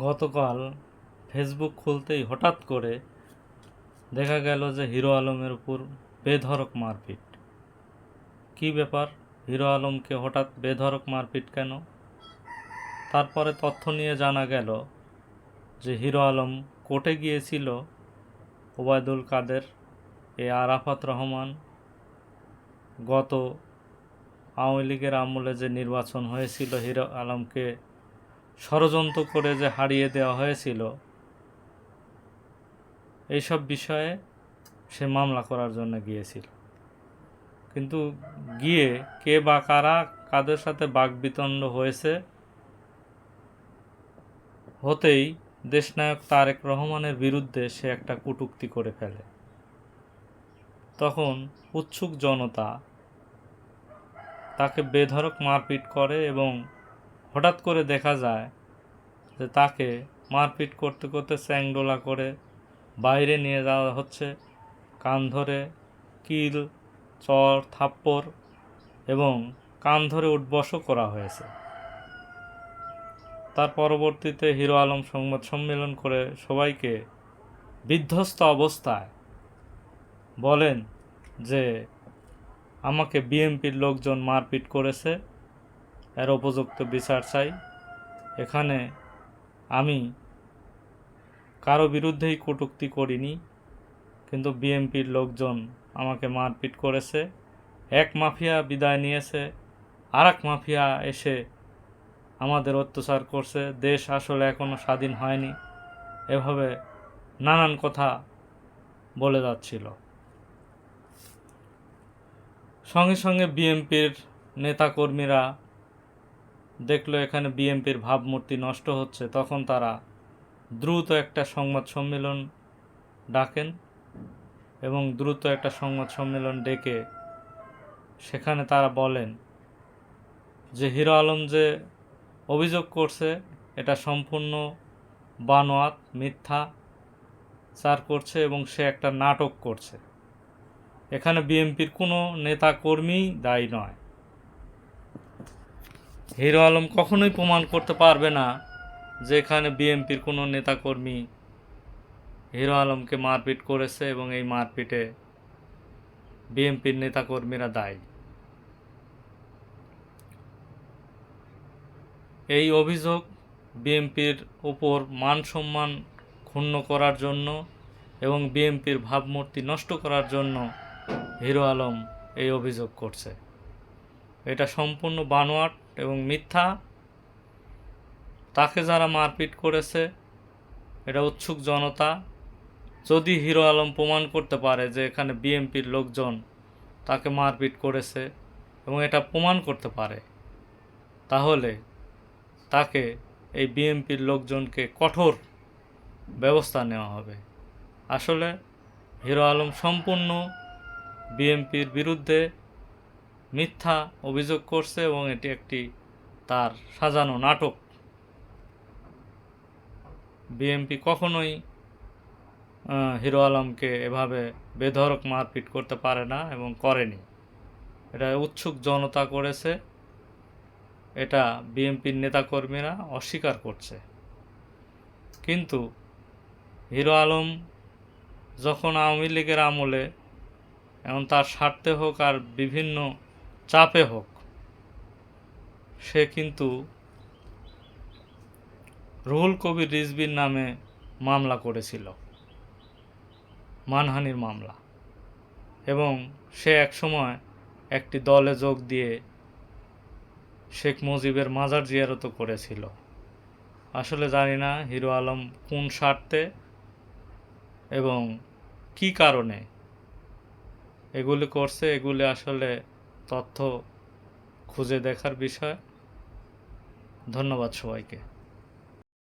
গতকাল ফেসবুক খুলতেই হঠাৎ করে দেখা গেল যে হিরো আলমের উপর বেধড়ক মারপিট। কী ব্যাপার? হিরো আলমকে হঠাৎ বেধড়ক মারপিট কেন? তারপরে তথ্য নিয়ে জানা গেল যে হিরো আলম কোর্টে গিয়েছিল ওবায়দুল কাদের, এ আরাফাত রহমান। গত আওয়ামী লীগের আমলে যে নির্বাচন হয়েছিল, হিরো আলমকে ষড়যন্ত্র করে যে হারিয়ে দেওয়া হয়েছিল, এইসব বিষয়ে সে মামলা করার জন্য গিয়েছিল। কিন্তু গিয়ে কে বা কারা কাদের সাথে বাকবিতণ্ড হয়েছে, হতেই দেশনায়ক তারেক রহমানের বিরুদ্ধে সে একটা কটূক্তি করে ফেলে। তখন উৎসুক জনতা তাকে বেধড়ক মারপিট করে এবং হঠাৎ করে দেখা যায় যে তাকে মারপিট করতে করতে চ্যাংডোলা করে বাইরে নিয়ে যাওয়া হচ্ছে। কান ধরে কিল, চর, থাপ্পড় এবং কান ধরে উঠবসও করা হয়েছে। তার পরবর্তীতে হিরো আলম সংবাদ সম্মেলন করে সবাইকে বিধ্বস্ত অবস্থায় বলেন যে, আমাকে বিএমপির লোকজন মারপিট করেছে এর উপযুক্ত বিচার চাই। এখানে আমি কারও বিরুদ্ধেই কটূক্তি করিনি, কিন্তু বিএমপির লোকজন আমাকে মারপিট করেছে। এক মাফিয়া বিদায় নিয়েছে আর এক মাফিয়া এসে আমাদের অত্যাচার করছে। দেশ আসলে এখনও স্বাধীন হয়নি। এভাবে নানান কথা বলে যাচ্ছিল। সঙ্গে সঙ্গে বিএমপির নেতাকর্মীরা দেখল এখানে বিএমপির ভাবমূর্তি নষ্ট হচ্ছে, তখন তারা দ্রুত একটা সংবাদ সম্মেলন ডাকেন এবং দ্রুত একটা সংবাদ সম্মেলন ডেকে সেখানে তারা বলেন যে, হিরো আলম যে অভিযোগ করছে, এটা সম্পূর্ণ বানোয়াত, মিথ্যা, চার করছে এবং সে একটা নাটক করছে। এখানে বিএনপির কোনো নেতা কর্মী দায়ী নয়। হিরো আলম কখনোই প্রমাণ করতে পারবে না যে এখানে বিএনপির কোনো নেতাকর্মী হিরো আলমকে মারপিট করেছে এবং এই মারপিটে বিএনপির নেতাকর্মীরা দায়ী। এই অভিযোগ বিএনপির উপর মান সম্মান ক্ষুণ্ণ করার জন্য এবং বিএনপির ভাবমূর্তি নষ্ট করার জন্য হিরো আলম এই অভিযোগ করছে। এটা সম্পূর্ণ বানোয়াট। এবং মিথ্যা, তাকে যারা মারপিট করেছে, এটা উৎসুক জনতা, যদি হিরো আলম প্রমাণ করতে পারে যে এখানে বিএনপির লোকজন তাকে মারপিট করেছে এবং এটা প্রমাণ করতে পারে, তাহলে তাকে এই বিএনপির লোকজনকে কঠোর ব্যবস্থা নেওয়া হবে। আসলে হিরো আলম সম্পূর্ণ বিএনপির বিরুদ্ধে মিথ্যা অভিযোগ করছে এবং এটি একটি তার সাজানো নাটক। বিএনপি কখনোই হিরো আলমকে এভাবে বেধড়ক মারপিট করতে পারে না এবং করেনি। এটা উৎসুক জনতা করেছে। এটা বিএনপির নেতাকর্মীরা অস্বীকার করছে। কিন্তু হিরো আলম যখন আওয়ামী লীগের আমলে, এখন তার স্বার্থে হোক আর বিভিন্ন চাপে হোক, সে কিন্তু রুহুল কবির রিজবির নামে মামলা করেছিল, মানহানির মামলা। এবং সে একসময় একটি দলে যোগ দিয়ে শেখ মুজিবের মাজার জিয়ারতও করেছিল। আসলে জানি না হিরো আলম কোন স্বার্থে এবং কি কারণে এগুলি করছে, এগুলি আসলে তথ্য খুঁজে দেখার বিষয়। ধন্যবাদ সবাইকে।